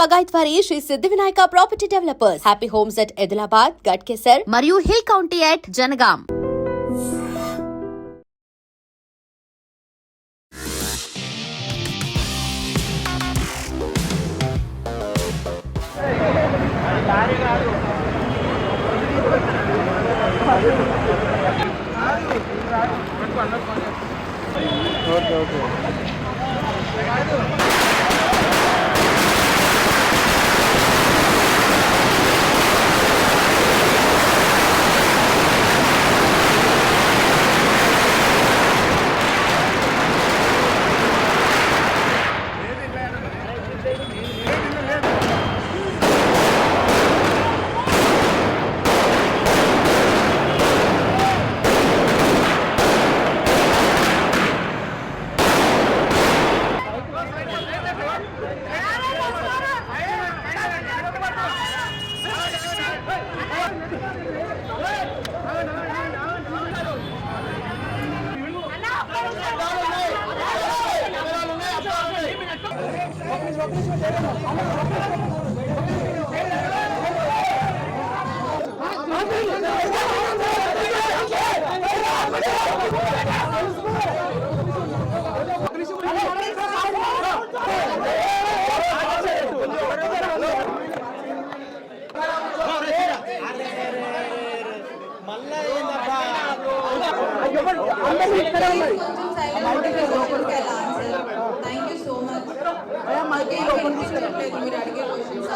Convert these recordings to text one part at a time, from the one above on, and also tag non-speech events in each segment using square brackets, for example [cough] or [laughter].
బగాయత్ వారి Sri Siddhi Vinayaka property developers. Happy homes at Edulabad Ghatkesar మరియు hill county at Jangaon కొంచెం silent thank you so much మాకేం వినిపించట్లేదు మీరు అడిగే క్వశ్చన్స్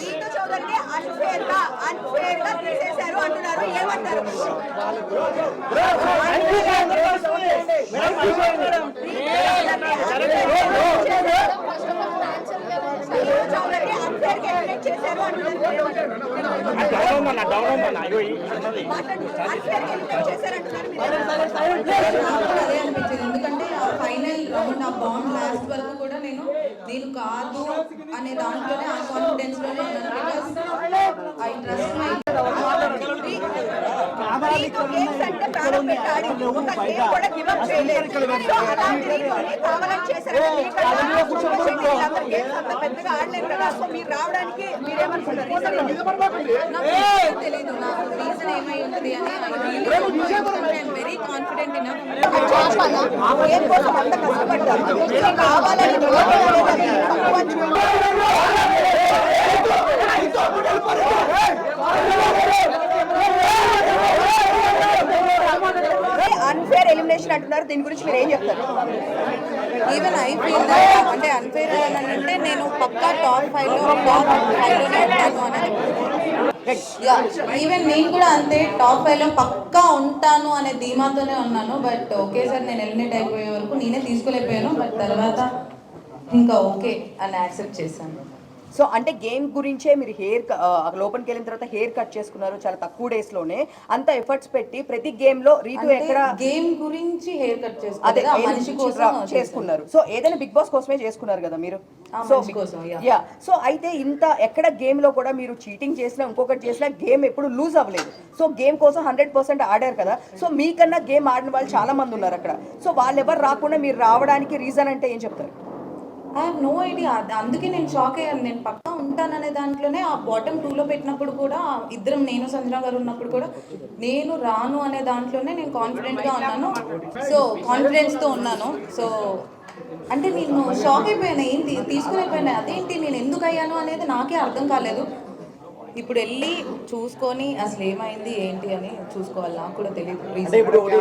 రీతు చౌదరిని అన్ఫేర్గా అన్ఫేర్గా తీసేశారు అంటున్నారు ఏమంటారు ఎందుకంటే ఫైనల్ నా ఆ బాండ్ లాస్ట్ వరకు కూడా నేను నేను కాదు అనే దాంట్లోనే ఆ కాన్ఫిడెన్స్లోనే ఉన్నాను. బికాస్ ఐ ట్రస్ట్ మై రావడానికి నాకు రీజన్ ఏమై ఉంటుంది అని వెరీ కాన్ఫిడెంట్ ఇన్ గేమ్ కోసం అంత కావాలని ఓడిపోవడం అనేది తప్పు అని చూడండి. అన్ఫేర్ అంటున్నారు దీని గురించి మీరు ఏం చెప్తారు ఈవెన్ ఐ ఫీల్ అంటే అన్ఫేర్ అని అంటే నేను పక్కా టాప్ ఫైవ్లో టాప్ ఫైవ్లోనే ఉంటాను అని ఈవెన్ నేను కూడా అంతే టాప్ ఫైవ్లో పక్కా ఉంటాను అనే ధీమాతోనే ఉన్నాను బట్ ఒకేసారి నేను ఎలిమినేట్ అయిపోయే వరకు నేనే తీసుకోలేకపోయాను బట్ తర్వాత ఇంకా ఓకే అని యాక్సెప్ట్ చేశాను. సో అంటే గేమ్ గురించే మీరు హెయిర్ లోపలికి వెళ్ళిన తర్వాత హెయిర్ కట్ చేసుకున్నారు చాలా తక్కువ డేస్లోనే అంత ఎఫర్ట్స్ పెట్టి ప్రతి గేమ్లో రీతు ఎక్కడ గేమ్ గురించి హెయిర్ కట్ అదే చేసుకోవాలి game మనిషి రా- కోసం చేసుకున్నారు. సో ఏదైనా బిగ్ బాస్ కోసమే చేసుకున్నారు కదా మీరు? సో. యా. సో అయితే ఇంత ఎక్కడ గేమ్లో కూడా మీరు చీటింగ్ చేసినా ఇంకొకటి చేసినా గేమ్ ఎప్పుడు లూజ్ అవ్వలేదు. సో గేమ్ కోసం హండ్రెడ్ పర్సెంట్ ఆడారు కదా. సో మీకన్నా గేమ్ ఆడిన వాళ్ళు చాలా మంది ఉన్నారు అక్కడ. సో వాళ్ళు ఎవరు రాకుండా మీరు రావడానికి రీజన్ అంటే ఏం చెప్తారు? ఐ నో ఐడియా అందుకే నేను షాక్ అయ్యాను. నేను పక్కా ఉంటాననే దాంట్లోనే ఆ బాటమ్ టూలో పెట్టినప్పుడు కూడా ఇద్దరం నేను సంజన గారు ఉన్నప్పుడు కూడా నేను రాను అనే దాంట్లోనే నేను కాన్ఫిడెంట్గా ఉన్నాను. సో కాన్ఫిడెన్స్తో ఉన్నాను. సో అంటే నేను షాక్ అయిపోయాను. ఏంటి తీసుకుని అదేంటి? నేను ఎందుకు అయ్యాను అనేది నాకే అర్థం కాలేదు. ఇప్పుడు వెళ్ళి చూసుకొని అసలు ఏమైంది ఏంటి అని చూసుకోవాలి. నాకు కూడా తెలియదు అంటే ఇప్పుడు ఒకటి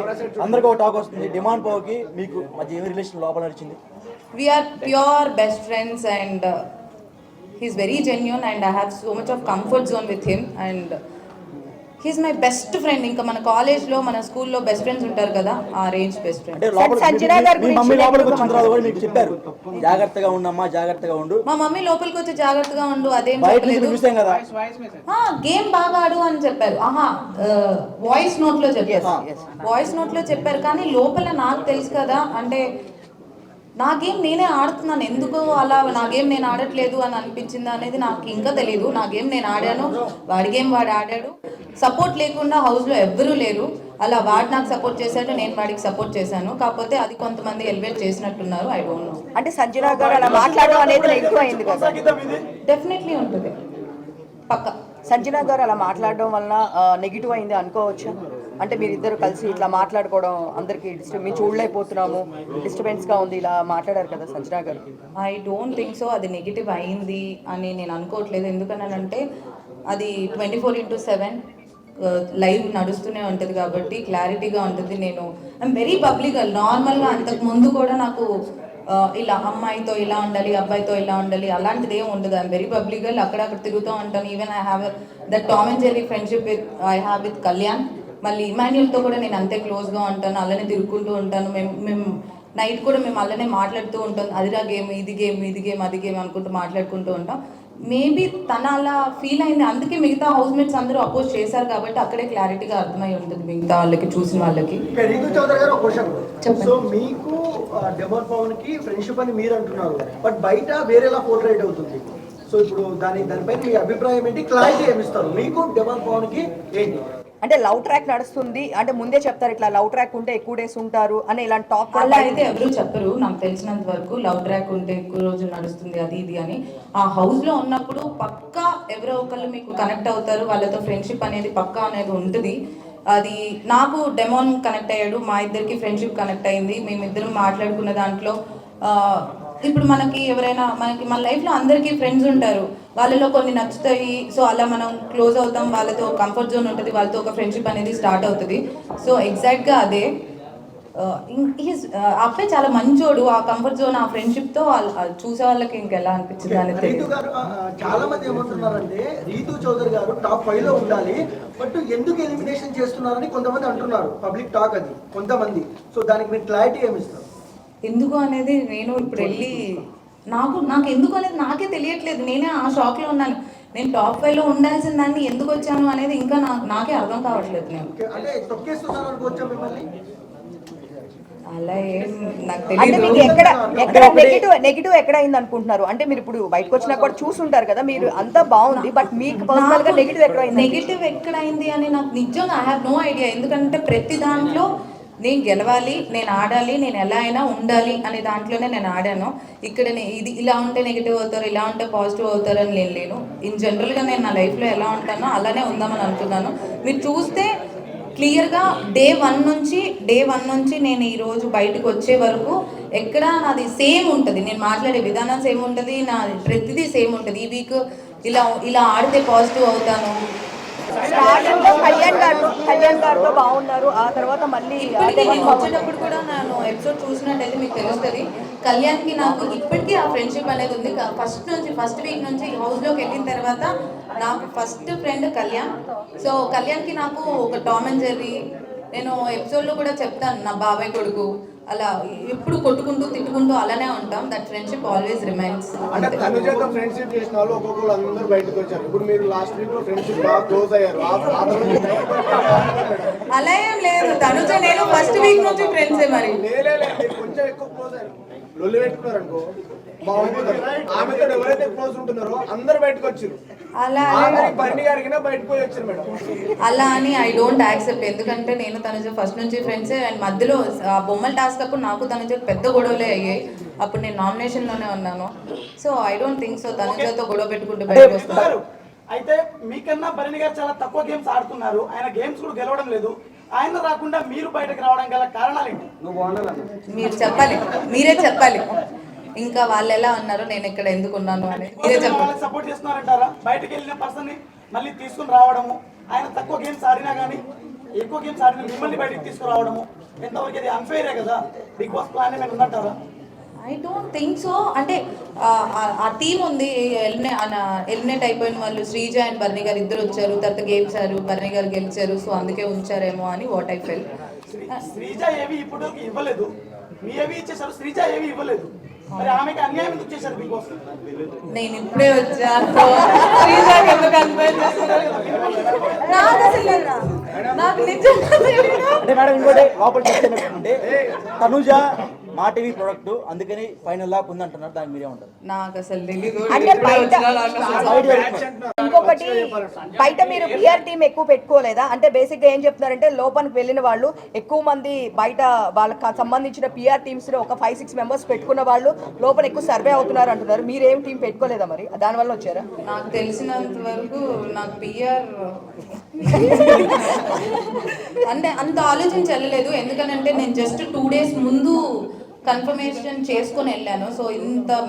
అందరికి ఒక టాక్ వస్తుంది. డిమాండ్ పోకి మీకు మధ్య ఏమి రిలేషన్ లోపల నడిచింది? Pure best friends and uh, he's very genuine and i have so much of comfort zone with him and he's my best friend ఇంకా మన కాలేజ్లో మన స్కూల్లో బెస్ట్ ఫ్రెండ్స్ ఉంటారు కదా ఆ రేంజ్ బెస్ట్ ఫ్రెండ్ అంటే లోపల సంజన గారి మీ మమ్మీ లోపలికి వచ్చిన తర్వాత కూడా మీకు చెప్పారు. జాగ్రత్తగా ఉండమ్మా జాగ్రత్తగా ఉండు. మా మమ్మీ లోపలికి వచ్చి జాగ్రత్తగా ఉండు అదేం చెప్పలేదు. కదా. గేమ్ బాగా ఆడు అని చెప్పారు. ఆహా వాయిస్ నోట్లో చెప్పారు. వాయిస్ నోట్లో చెప్పారు కానీ లోపల నాకు తెలుసు కదా అంటే నా గేమ్ నేనే ఆడుతున్నాను. ఎందుకు అలా? నా గేమ్ నేను ఆడట్లేదు అని అనిపించింది అనేది నాకు ఇంకా తెలియదు నా గేమ్ నేను ఆడాను. వాడి గేమ్ వాడు ఆడాడు. సపోర్ట్ లేకుండా హౌస్లో ఎవ్వరూ లేరు. అలా వాడు నాకు సపోర్ట్ చేశాడు నేను వాడికి సపోర్ట్ చేశాను. కాకపోతే అది కొంతమంది ఎలివేట్ చేసినట్టున్నారు. I don't know. అంటే సంజన గారు అలా మాట్లాడడం అనేది ఎక్కువ అయింది కదా. డెఫినెట్లీ ఉంటుంది. పక్క. సంజన గారు అలా మాట్లాడడం వలన నెగిటివ్ అయింది అనుకోవచ్చా? అంటే మీరు ఇద్దరు కలిసి ఇట్లా మాట్లాడుకోవడం అందరికి డిస్టర్బ్ మేము చూడలేకపోతున్నాము. డిస్టర్బెన్స్గా ఉంది ఇలా మాట్లాడారు కదా Sanjana garu. I don't think so అది నెగిటివ్ అయింది అని నేను అనుకోవట్లేదు. ఎందుకనంటే అది twenty four into seven live నడుస్తూనే ఉంటుంది కాబట్టి క్లారిటీగా ఉంటుంది. నేను ఐమ్ వెరీ పబ్లిక్ నార్మల్గా అంతకు ముందు కూడా నాకు ఇలా అమ్మాయితో ఇలా ఉండాలి అబ్బాయితో ఇలా ఉండాలి అలాంటిది ఏం ఉండదు. ఐమ్ వెరీ పబ్లిక్ అక్కడక్కడ తిరుగుతూ ఉంటాను. Even I have that Tom and Jerry friendship with I have with Kalyan మళ్ళీ ఇమాన్యుల్తో కూడా నేను అంతే క్లోజ్గా ఉంటాను అలానే తిరుగుకుంటూ ఉంటాను. మేము మేము నైట్ కూడా మేము అలానే మాట్లాడుతూ ఉంటాం. అదిరా గేమ్ ఇది గేమ్ ఇది గేమ్ అది గేమ్ అనుకుంటూ మాట్లాడుకుంటూ ఉంటాం. మేబీ తన అలా ఫీల్ అయింది. అందుకే మిగతా హౌస్ మేట్స్ అందరూ అపోజ్ చేశారు కాబట్టి అక్కడే క్లారిటీగా అర్థమై ఉంటుంది మిగతా వాళ్ళకి చూసిన వాళ్ళకి. సో మీకు డెమోన్ పవన్కి ఫ్రెండ్షిప్ అని మీరు అంటున్నారు. బట్ బయట వేరేలా పోర్ట్రేట్ అవుతుంది. సో ఇప్పుడు దాని దానిపై మీ అభిప్రాయం ఏంటి? క్లారిటీ ఏమిస్తారు? మీకు డెమోన్ పవన్కి ఏంటి? అంటే లవ్ ట్రాక్ నడుస్తుంది. అంటే ముందే చెప్తారు ఇట్లా లవ్ ట్రాక్ ఉంటే ఎక్కువ డేస్ ఉంటారు అని ఇలాంటి టాక్ అలా అయితే ఎవరు చెప్పరు. నాకు తెలిసినంత వరకు లవ్ ట్రాక్ ఉంటే ఎక్కువ రోజులు నడుస్తుంది అది ఇది అని. ఆ హౌస్లో ఉన్నప్పుడు పక్కా ఎవరో ఒకళ్ళు మీకు కనెక్ట్ అవుతారు. వాళ్ళతో ఫ్రెండ్షిప్ అనేది పక్కా అనేది ఉంటుంది. అది నాకు డెమోన్ కనెక్ట్ అయ్యాడు. మా ఇద్దరికి ఫ్రెండ్షిప్ కనెక్ట్ అయింది. మేమిద్దరం మాట్లాడుకున్న దాంట్లో ఇప్పుడు మనకి ఎవరైనా మనకి మన లైఫ్లో అందరికీ ఫ్రెండ్స్ ఉంటారు. వాళ్ళలో కొన్ని నచ్చుతాయి. సో అలా మనం క్లోజ్ అవుతాం. వాళ్ళతో కంఫర్ట్ జోన్ ఉంటుంది. వాళ్ళతో ఒక ఫ్రెండ్షిప్ అనేది స్టార్ట్ అవుతుంది. సో ఎగ్జాక్ట్గా అదే. హీస్ అబ్బాయి చాలా మంచోడు. ఆ కంఫర్ట్ జోన్ ఆ ఫ్రెండ్షిప్తో చూసే వాళ్ళకి ఇంకెలా అనిపించింది అనేది చాలా మంది ఏమంటున్నారంటే రీతు చౌదరి గారు టాప్ ఫైవ్లో ఉండాలి. బట్ ఎందుకు ఎలిమినేషన్ చేస్తున్నారని కొంతమంది అంటున్నారు. పబ్లిక్ టాక్ అది. కొంతమంది. సో దానికి మీరు క్లారిటీ ఏమిస్తారు ఎందుకు అనేది నేను ఇప్పుడు వెళ్ళి నాకు నాకు ఎందుకు అనేది నాకే తెలియట్లేదు. నేనే ఆ షాక్లో ఉన్నాను. నేను టాప్ ఫైవ్లో ఉండాల్సిన దాన్ని ఎందుకు వచ్చాను అనేది ఇంకా నాకు నాకే అర్థం కావట్లేదు నేను. అలా ఏం నాకు అంటే మీకు ఎక్కడ ఎక్కడ నెగిటివ్ నెగిటివ్ ఎక్కడ అయింది అనుకుంటున్నారు అంటే మీరు ఇప్పుడు బయటకు వచ్చినా కూడా చూసుంటారు కదా మీరు అంతా బాగుంది బట్ మీకు పర్సనల్గా నెగిటివ్ ఎక్కడ అయింది నెగిటివ్ ఎక్కడైంది అని నాకు నిజంగా ఐ హావ్ నో ఐడియా ఎందుకంటే ప్రతి దాంట్లో నేను గెలవాలి నేను ఆడాలి నేను ఎలా అయినా ఉండాలి అనే దాంట్లోనే నేను ఆడాను. ఇక్కడ ఇది ఇలా ఉంటే నెగిటివ్ అవుతారు ఇలా ఉంటే పాజిటివ్ అవుతారు అని నేను లేను. ఇన్ జనరల్గా నేను నా లైఫ్లో ఎలా ఉంటానో అలానే ఉందామని అనుకున్నాను. మీరు చూస్తే క్లియర్గా డే వన్ నుంచి డే వన్ నుంచి నేను ఈరోజు బయటకు వచ్చే వరకు ఎక్కడ నాది సేమ్ ఉంటుంది. నేను మాట్లాడే విధానం సేమ్ ఉంటుంది నా ప్రతిదీ సేమ్ ఉంటుంది. ఈ వీక్ ఇలా ఇలా ఆడితే పాజిటివ్ అవుతాను స్టార్టింగ్లో కళ్యాణ్ గారు కళ్యాణ్ గారితో బాగున్నారు. ఆ తర్వాత మళ్ళీ వచ్చేటప్పుడు కూడా నేను ఎపిసోడ్ చూసినట్టయితే మీకు తెలుస్తుంది. కళ్యాణ్కి నాకు ఇప్పటికీ ఆ ఫ్రెండ్షిప్ అనేది ఉంది. ఫస్ట్ నుంచి ఫస్ట్ వీక్ నుంచి హౌస్లోకి వెళ్ళిన తర్వాత నాకు ఫస్ట్ ఫ్రెండ్ కళ్యాణ్. సో కళ్యాణ్కి నాకు ఒక టామ్ అండ్ జెర్రీ నేను ఎపిసోడ్లో కూడా చెప్తాను నా బాబాయ్ కొడుకు. అలా ఎప్పుడు కొట్టుకుంటూ తిట్టుకుంటూ అలానే ఉంటాం. దట్ ఫ్రెండ్షిప్ ఆల్వేస్ రిమైన్స్ అంటే తనుజతో ఫ్రెండ్షిప్ చేసిన వాళ్ళు ఒక్కొక్కరు అందరూ బయటకు వచ్చారు. ఇప్పుడు మీరు లాస్ట్ వీక్లో ఫ్రెండ్షిప్ బాగా క్లోజ్ అయ్యారు. [laughs] అలా ఏం లేదు. తనుజ నేను ఫస్ట్ వీక్ నుంచి ఫ్రెండ్సే మరి. కొంచెం ఎక్కువ క్లోజ్ అయ్యారు. లొల్లి పెట్టుకున్నారు అనుకో బాగుంటుంది. ఆమెతో ఎవరైతే క్లోజ్ ఉంటున్నారో అందరు బయటకు వచ్చారు అలా అలా అని ఐ డోంట్ యాక్సెప్ట్ ఎందుకంటే నేను తనుజ ఫస్ట్ నుంచి ఫ్రెండ్స్ అండ్ మధ్యలో ఆ బొమ్మల టాస్క్ అప్పుడు నాకు తనుజ పెద్ద గొడవలే అయ్యాయి. అప్పుడు నేను నామినేషన్లోనే ఉన్నాను. So I don't think so తనుజతో గొడవ పెట్టుకుంటూ బయటకు వస్తాను గారు అయితే మీకన్నా భరణి గారు చాలా తక్కువ గేమ్స్ ఆడుతున్నారు. ఆయన గేమ్స్ కూడా గెలవడం లేదు. ఆయన రాకుండా మీరు బయటకు రావడం గల కారణాలు ఏంటి? మీరు చెప్పాలి. మీరే చెప్పాలి. ఇంకా వాళ్ళు ఎలా ఉన్నారు నేను ఇక్కడ ఎందుకు ఉన్నాను వాళ్ళకి సపోర్ట్ చేస్తున్నారంటారా? బయటకు వెళ్ళిన పర్సన్ని మళ్ళీ తీసుకుని రావడము ఆయన తక్కువ గేమ్స్ ఆడినా కానీ ఎక్కువ గేమ్స్ ఆడిన మిమ్మల్ని బయటకు తీసుకురావడము ఎంతవరకు ఇది అన్ఫేరే కదా? బిగ్ బాస్ ప్లాన్ ఏమైనా ఉందంటారా? ఐ డోంట్ థింక్ సో అంటే ఆ, టీం ఉంది ఎలిమినే ఎలిమినేట్ అయిపోయిన వాళ్ళు శ్రీజ అండ్ బర్ణి గారు ఇద్దరు వచ్చారు తర్వాత గెలిచారు బర్ణి గారు గెలిచారు సో అందుకే ఉంచారేమో అని what I felt Sri- Sreeja ఏవి ఇప్పుడు ఇవ్వలేదు. మీ ఏవి ఇచ్చేసారు శ్రీజ ఏవి ఇవ్వలేదు. నేను ఇప్పుడే వచ్చా. నాకు నిజంగా తనుజ మా టీవీ ప్రొడక్ట్ అందుకని ఫైనల్ దాకా ఉంది అంటున్నారు దానికి మీరే ఉంటారు నాకు అసలు తెలీదు. అంటే బయట ఇంకొకటి బయట మీరు పిఆర్ టీం ఎక్కువ పెట్టుకోలేదా? అంటే బేసిక్గా ఏం చెప్తున్నారంటే లోపలికి వెళ్ళిన వాళ్ళు ఎక్కువ మంది బయట వాళ్ళకి సంబంధించిన పిఆర్ టీమ్స్లో ఒక ఫైవ్ సిక్స్ మెంబర్స్ పెట్టుకున్న వాళ్ళు లోపల ఎక్కువ సర్వే అవుతున్నారు అంటున్నారు. మీరు ఏం టీం పెట్టుకోలేదా మరి? దానివల్ల వచ్చారా? నాకు తెలిసినంత వరకు నాకు పిఆర్ [laughs] అంటే అంత ఆలోచన చెల్లలేదు ఎందుకనంటే నేను జస్ట్ టూ డేస్ ముందు కన్ఫర్మేషన్ చేసుకొని వెళ్ళాను. సో ఇంత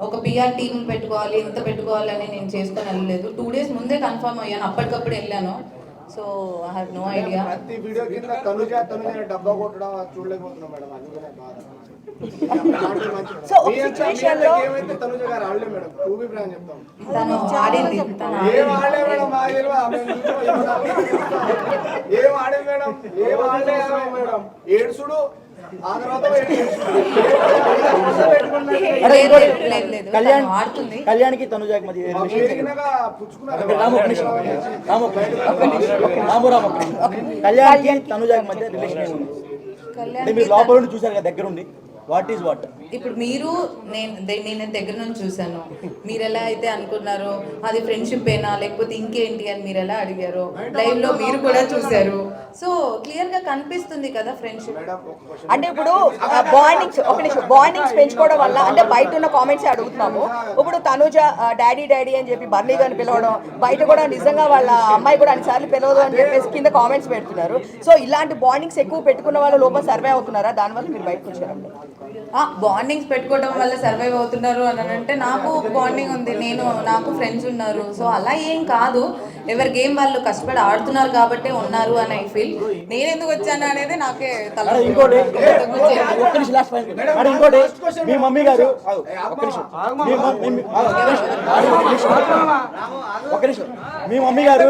ఒక పిఆర్ టీం పెట్టుకోవాలి ఇంత పెట్టుకోవాలని నేను చేసుకొని వెళ్ళలేదు. టూ డేస్ ముందే కన్ఫర్మ్ అయ్యాను. అప్పటికప్పుడు వెళ్ళాను. So I have no idea ప్రతి వీడియో కింద తనుజ తనుజ డబ్బా కొట్టడం అది చూడలేకపోతున్నాం మేడం. అందుకనే బాధ. సో ఒక situation లో- ఏమైతే తనుజ గారు ఆడలే మేడం? టూ బి బ్రాండ్ చెప్తాం. తను ఆడింది. తను ఏం ఆడలే మేడం? మా? ఏం ఆడే మేడం? ఏం ఆడలే మేడం? ఏడుసుడు కళ్యాణ్. కళ్యాణ్కి తనుజాకి మధ్య. కళ్యాణ్కి తనుజాకి మధ్య రిలేషన్ ఏముంది? మీరు లోపల నుండి చూసారు కదా దగ్గరుండి. వాట్ ఈస్ వాట్ ఇప్పుడు మీరు నేను దే- నేను దగ్గర నుంచి చూశాను. మీరు ఎలా అయితే అనుకున్నారో అది ఫ్రెండ్షిప్ ఏనా లేకపోతే ఇంకేంటి అని మీరు ఎలా అడిగారో లైవ్లో మీరు కూడా చూశారు. సో క్లియర్గా కనిపిస్తుంది కదా ఫ్రెండ్షిప్ అంటే ఇప్పుడు బాండింగ్స్ ఒక నిమిషం బాండింగ్స్ పెంచుకోవడం వల్ల అంటే బయట ఉన్న కామెంట్స్ అడుగుతున్నాము. ఇప్పుడు తనుజ డాడీ డాడీ అని చెప్పి బర్నీ గారిని పిలవడం బయట కూడా నిజంగా వాళ్ళ అమ్మాయి కూడా అన్నిసార్లు పిలవదు అని చెప్పేసి కింద కామెంట్స్ పెడుతున్నారు. సో ఇలాంటి బాండింగ్స్ ఎక్కువ పెట్టుకున్న వాళ్ళ లోపల సర్వే అవుతున్నారా? దానివల్ల మీరు బయటకు వచ్చారండి బాండింగ్స్ పెట్టుకోవడం వల్ల సర్వైవ్ అవుతున్నారు అని అంటే నాకు బాండింగ్ ఉంది నేను నాకు ఫ్రెండ్స్ ఉన్నారు సో అలా ఏం కాదు ఎవరి గేమ్ వాళ్ళు కష్టపడి ఆడుతున్నారు కాబట్టి ఉన్నారు అని ఐ ఫీల్ నేను ఎందుకు వచ్చాను అనేది నాకే తల ఇంకోటి మీ మమ్మీ గారు ఆగు, ఒక్క నిమిషం మీ మమ్మీ గారు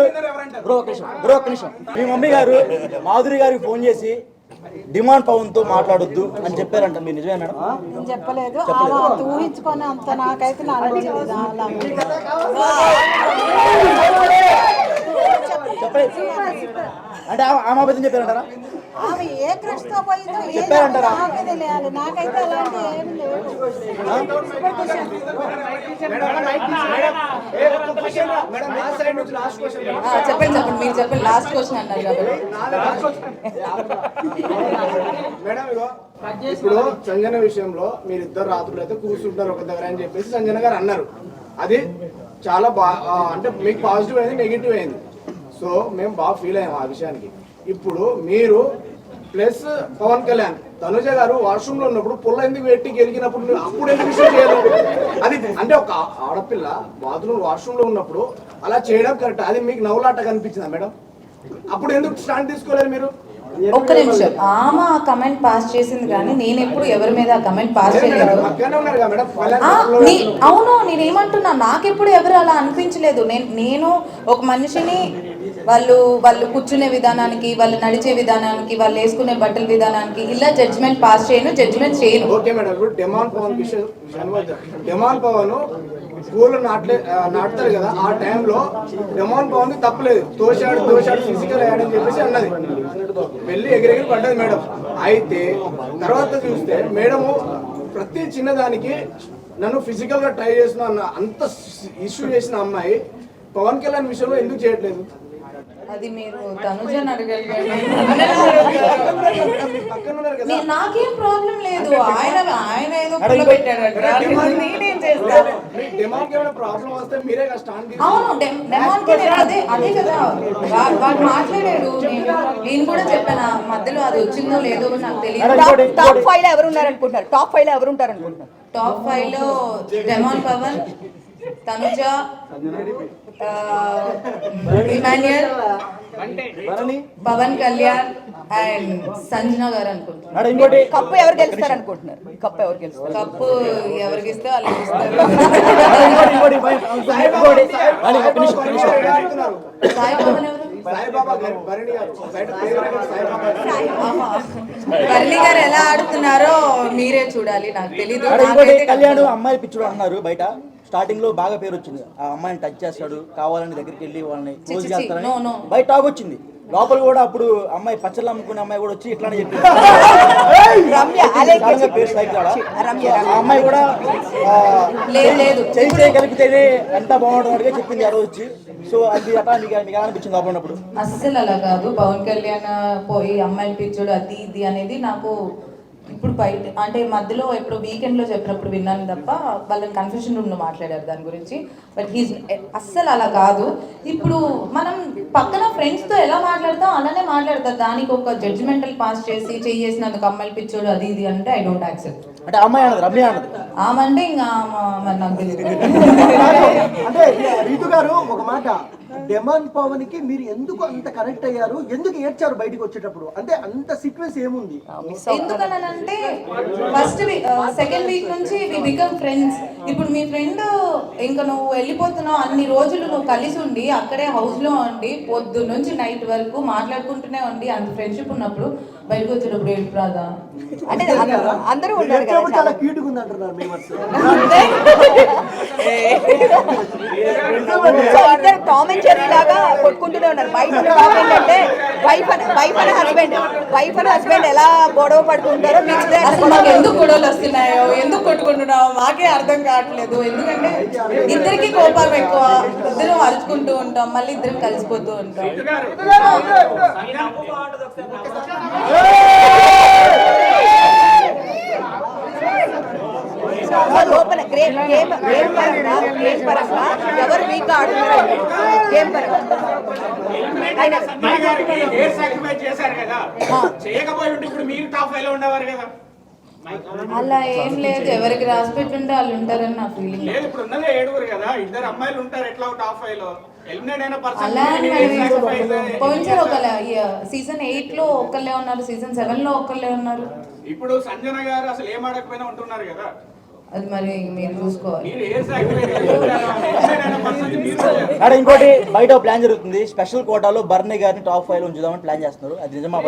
బ్రో ఒక్క నిమిషం బ్రో ఒక్క నిమిషం మీ మమ్మీ గారు మాధురి గారికి ఫోన్ చేసి డిమాండ్ పవన్తో మాట్లాడొద్దు అని చెప్పారంట. మీరు నిజమే మేడం? నేను చెప్పలేదు. అలా అంత ఊహించుకొని అంత నాకైతే నా అనిపించలేదు అలా. చెప్పలేదు. అంటే ఆమె- ఆమె అబద్ధం చెప్పారంటారా? ఆమె ఏ పోయిందో? నాకే తెలియాలి నాకైతే అలాంటి లేదు. చెప్పండి చెప్పండి. మీరు చెప్పండి. లాస్ట్ క్వశ్చన్ అన్నారు మేడం ఇప్పుడు సంజన విషయంలో మీరు ఇద్దరు రాత్రులు అయితే కూర్చుంటారు ఒక దగ్గర అని చెప్పేసి సంజన గారు అన్నారు. అది చాలా బా ఆ, అంటే మీకు పాజిటివ్ అయింది నెగిటివ్ అయింది. సో మేము బాగా ఫీల్ అయ్యాం ఆ విషయానికి. ఇప్పుడు మీరు ప్లస్ పవన్ కళ్యాణ్. తనుజ గారు వాష్రూమ్లో ఉన్నప్పుడు పుల్ల ఎందుకు పెట్టి గెలిగినప్పుడు అప్పుడు ఎందుకు విషయం చేయలేదు అది అంటే ఒక ఆడపిల్ల బాత్రూమ్ వాష్రూమ్లో ఉన్నప్పుడు అలా చేయడం కరెక్ట్. అది మీకు నవ్వులాట కనిపించిందా మేడం? అప్పుడు ఎందుకు స్టాండ్ తీసుకోలేదు మీరు? ఒక్క నిమిషం. ఆమె ఆ కమెంట్ పాస్ చేసింది కానీ నేను ఎప్పుడు ఎవరి మీద ఆ కమెంట్ పాస్ చేయలేదు. అవును నేనేమంటున్నా నాకెప్పుడు ఎవరు అలా అనిపించలేదు. నేను నేను ఒక మనిషిని వాళ్ళు వాళ్ళు కూర్చునే విధానానికి వాళ్ళు నడిచే విధానానికి వాళ్ళు వేసుకునే బట్టల విధానానికి ఇలా జడ్జ్మెంట్ పాస్ చేయను జడ్జ్మెంట్ చేయను. ఓకే మేడం ఇప్పుడు డెమాన్ పవన్ విషయం డెమాన్ పవన్ స్కూల్ నాటలే నాటుతారు కదా ఆ టైంలో డెమాన్ పవన్ తప్పలేదు తోశాడు తోశాడు ఫిజికల్ అయ్యాడని చెప్పేసి అన్నది. వెళ్ళి ఎగిరెగిరి పడ్డది మేడం. అయితే తర్వాత చూస్తే మేడము ప్రతి చిన్నదానికి నన్ను ఫిజికల్గా ట్రై చేసిన అన్న అంత ఇష్యూ చేసిన అమ్మాయి పవన్ కళ్యాణ్ విషయంలో ఎందుకు చేయట్లేదు? అది మీరు తనుజని ఉన్నారు నాకేం ప్రాబ్లం లేదు. ఆయన ఆయన ఏదో అవును డెమ్- డెమాన్కి నేను అదే అదే కదా. వాడు మాట్లాడాడు. నేను నేను కూడా చెప్పాను మధ్యలో అది వచ్చిందో లేదో నాకు తెలియదు. టాప్ ఫైవ్లో ఎవరు ఉన్నారనుకుంటున్నారు టాప్ ఫైవ్లో ఎవరు ఉంటారు అనుకుంటున్నారు టాప్ ఫైవ్లో డెమాన్ పవన్ తనుజ ఇమాన్యుయల్ పవన్ కళ్యాణ్ అండ్ సంజన గారు ఇంకోటి. కప్పు ఎవరు గెలుస్తారు అనుకుంటున్నారు? కప్పు ఎవరు గెలుస్తారు? కప్పు ఎవరికి ఇస్తే ఎవరు? సాయిబాబా గారు. ఎలా ఆడుతున్నారో మీరే చూడాలి నాకు తెలీదు. కళ్యాణ్ అమ్మాయి పిచ్చుడు అన్నారు బయట. స్టార్టింగ్లో బాగా పేరు వచ్చింది. ఆ అమ్మాయిని టచ్ చేస్తాడు కావాలని దగ్గరికి వెళ్ళి వాళ్ళని క్లోజ్ చేస్తారని. బయట టాక్ వచ్చింది. లోపల కూడా అప్పుడు అమ్మాయి పచ్చళ్ళు అమ్ముకునే అమ్మాయి కూడా వచ్చి ఇట్లానే చెప్పింది [laughs] అమ్మాయి కూడా ఆ, లేదు, లేదు. చేయి కలిపితేనే ఎంత బాగుంటుంది చెప్పింది ఆ రోజు. వచ్చి సో అది అట్లా మీకు మీకు అనిపించింది ఉన్నప్పుడు? అస్సలు అలా కాదు. పవన్ కళ్యాణ్ పోయి అమ్మాయిలు పిచ్చుడు అది ఇది అనేది నాకు ఇప్పుడు బయట అంటే మధ్యలో ఎప్పుడు వీకెండ్లో చెప్పినప్పుడు విన్నాను తప్ప వాళ్ళని కన్ఫ్యూషన్ రూమ్లో మాట్లాడారు దాని గురించి. బట్ హీస్ అస్సలు అలా కాదు. ఇప్పుడు మనం పక్కన ఫ్రెండ్స్తో ఎలా మాట్లాడతాం? అలానే మాట్లాడతారు. దానికి ఒక జడ్జిమెంటల్ పాస్ చేసి చేసినందుకు అమ్మాయిలు పిచ్చోడు అది ఇది అంటే ఐ డోంట్ యాక్సెప్ట్ అంటే అమ్మాయి అన్నది రమ్య అన్నది. ఇంకా ఆమె మరి నాకు తెలియదు. [laughs] అంటే రీతు గారు ఒక మాట డెమాన్ పవన్కి మీరు ఎందుకు అంత కనెక్ట్ అయ్యారు? ఎందుకు ఏడ్చారు బయటికి వచ్చేటప్పుడు? అంటే అంత సీక్వెన్స్ ఏముంది? ఎందుకనంటే ఫస్ట్ సెకండ్ వీక్ నుంచి వి బికమ్ ఫ్రెండ్స్ ఇప్పుడు మీ ఫ్రెండ్ ఇంకా నువ్వు వెళ్ళిపోతున్నావు అన్ని రోజులు నువ్వు కలిసి ఉండి అక్కడే హౌస్లో ఉండి పొద్దు నుంచి నైట్ వరకు మాట్లాడుకుంటూనే ఉండి అంత ఫ్రెండ్షిప్ ఉన్నప్పుడు బయటకు వచ్చేటప్పుడు ఏడుపు రాదా? అంటే అందరూ- ఉన్నారు చాలా క్యూట్ ఉంది అంటున్నారు మేమర్స్ [laughs] [laughs] ఇద్దరు టామ్ అండ్ జెర్రీ లాగా కొట్టుకుంటూనే ఉన్నారు. బయట ఏంటంటే wife and wife and husband wife and husband ఎలా గొడవ పడుకుంటారో మీకు అసలు మాకు ఎందుకు గొడవలు వస్తున్నాయో ఎందుకు కొట్టుకుంటున్నావు మాకే అర్థం కావట్లేదు. ఎందుకంటే ఇద్దరికి కోపం ఎక్కువ. ఇద్దరం అరుచుకుంటూ ఉంటాం మళ్ళీ ఇద్దరం కలిసిపోతూ ఉంటాం. లోపల గేమ్ గేమ్ గేమ్ పరంగా గేమ్ పరంగా ఎవరు వీక్ ఆడుతున్నారు గేమ్ పరంగా. చేశారు కదా? చేయకపోయి ఉంటే ఇప్పుడు మీరు టాప్ ఫైవ్లో ఉండేవారు కదా. అలా ఏం లేదు ఎవరికి రాసి పెట్టుంటే వాళ్ళు ఉంటారని నా ఫీలింగ్ లేదు ఇప్పుడు ఉన్నదే ఏడుగురు కదా. ఇద్దరు అమ్మాయిలు ఉంటారు ఎట్లా టాప్ ఫైవ్లో? ఎలిమినేట్ అయిన అలా పోయినసారి ఒక సీజన్ ఎయిట్లో ఒకళ్ళే ఉన్నారు సీజన్ సెవెన్లో ఒకళ్ళే ఉన్నారు. ఇప్పుడు సంజన గారు అసలు ఏం ఆడకపోయినా ఉంటున్నారు కదా? అది మరి మీరు చూసుకోవాలి. ఇంకోటి బయట ప్లాన్ జరుగుతుంది. స్పెషల్ కోటాలో బర్నీ గారిని టాప్ ఫైవ్లో ఉంచుదామని ప్లాన్ చేస్తున్నారు. అది నిజమా?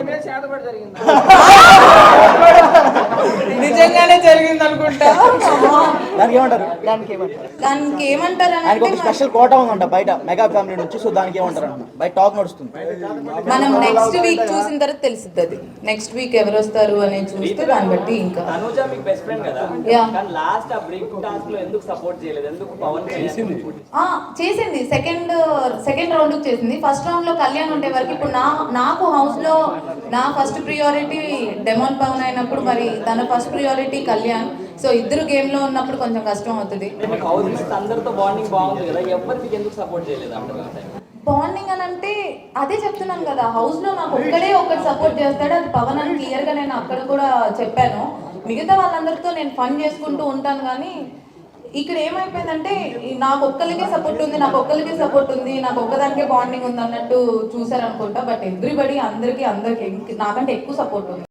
నిజంగానే జరిగింది అనుకుంటా. దానికి ఏమంటారు? దానికి ఏమంటారు దానికి ఏమంటారు ఆయనకు ఒక స్పెషల్ కోటా ఉందంట బయట మెగా ఫ్యామిలీ నుంచి సో దానికి ఏమంటారు అంట బయట టాక్ నడుస్తుంది. మనం నెక్స్ట్ వీక్ చూసిన తర్వాత తెలుస్తుంది అది. నెక్స్ట్ వీక్ ఎవరు వస్తారు అనేది చూస్తే దాన్ని బట్టి ఇంకా. తనుజ మీకు బెస్ట్ ఫ్రెండ్ కదా. యా కానీ లాస్ట్ ఆ బ్రేక్ టాస్క్లో ఎందుకు సపోర్ట్ చేయలేదు? ఎందుకు పవన్ చేసింది. ఆ, చేసింది. సెకండ్ సెకండ్ రౌండ్ చేసింది. ఫస్ట్ రౌండ్లో కళ్యాణ్ ఉండే వరకు ఇప్పుడు నా నాకు హౌస్లో నా ఫస్ట్ ప్రియారిటీ డెమోన్ పవన్ అయినప్పుడు మరి తన ఫస్ట్ ప్రియారిటీ కళ్యాణ్. సో ఇద్దరు గేమ్లో ఉన్నప్పుడు కొంచెం కష్టం అవుతుంది. హౌస్ అందరితో బాండింగ్ బాగుంది కదా. ఎవరు మీకు ఎందుకు సపోర్ట్ చేయలేదు? బాండింగ్ అని అంటే అదే చెప్తున్నాను కదా. హౌస్లో నాకు ఒక్కడే ఒకటి సపోర్ట్ చేస్తాడు. అది పవన్ అని క్లియర్గా నేను అక్కడ కూడా చెప్పాను. మిగతా వాళ్ళందరితో నేను ఫన్ చేసుకుంటూ ఉంటాను కానీ ఇక్కడ ఏమైపోయిందంటే నాకు ఒక్కరికే సపోర్ట్ ఉంది నాకు ఒక్కరికే సపోర్ట్ ఉంది నాకు ఒక్కదానికే బాండింగ్ ఉంది అన్నట్టు చూసారనుకుంటా బట్ ఎవ్రీబడి అందరికీ అందరికి నాకంటే ఎక్కువ సపోర్ట్ ఉంది.